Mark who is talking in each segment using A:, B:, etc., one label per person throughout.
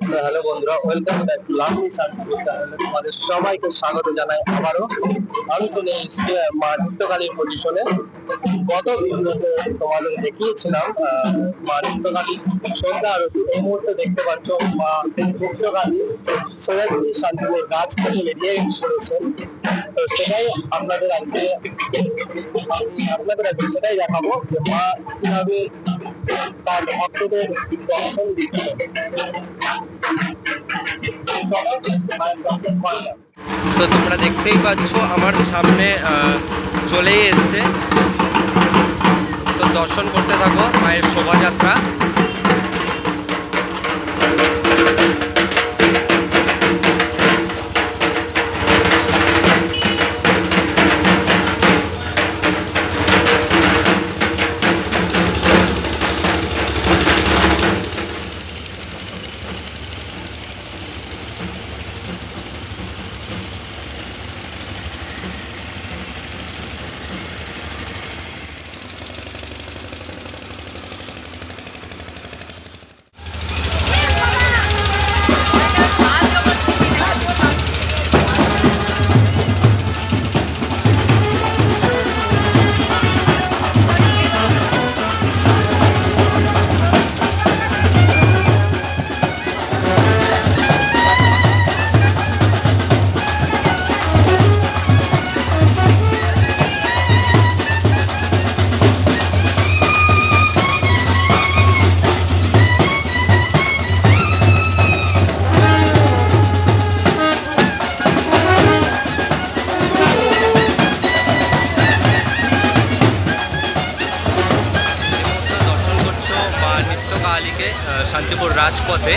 A: Hello বন্ধুরা welcome back to lovely Shantipur চ্যানেলে তোমাদের সবাইকে স্বাগত জানাই আবারও আমি চলে এসেছি মা পজিশনে গত ভিডিওতে তোমাদের দেখিয়েছিলাম মা সন্ধ্যা আরতি। এই মুহূর্তে দেখতে পাচ্ছ মা নিত্যকালী সোজাগুলি শান্তিপুর গাছ থেকে বেরিয়ে পড়েছেন তো সেটাই আপনাদের আজকে আপনাদের আজকে সেটাই দেখাবো মা কীভাবে তার ভক্তদের দর্শন
B: তো তোমরা দেখতেই পাচ্ছ, আমার সামনে চলেই এসছে। তো দর্শন করতে থাকো, মায়ের শোভাযাত্রা। আহ, শান্তিপুর রাজপথে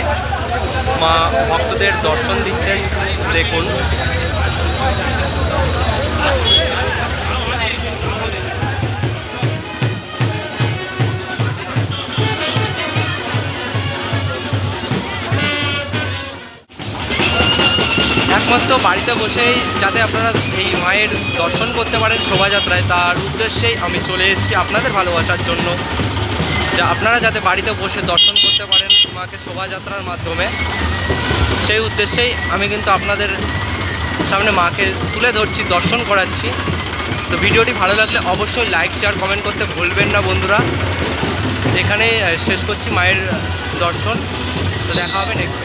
B: মা ভক্তদের দর্শন দিচ্ছেন। দেখুন। একমাত্র বাড়িতে বসেই যাতে আপনারা এই মায়ের দর্শন করতে পারেন শোভাযাত্রায় তার উদ্দেশ্যেই আমি চলে এসেছি আপনাদের ভালোবাসার জন্য। যে আপনারা যাতে বাড়িতে বসে দর্শন করতে পারেন মাকে শোভাযাত্রার মাধ্যমে, সেই উদ্দেশ্যেই আমি কিন্তু আপনাদের সামনে মাকে তুলে ধরছি, দর্শন করাচ্ছি। তো ভিডিওটি ভালো লাগলে অবশ্যই লাইক শেয়ার কমেন্ট করতে ভুলবেন না বন্ধুরা। এখানে শেষ করছি মায়ের দর্শন। তো দেখা হবে নেক্সট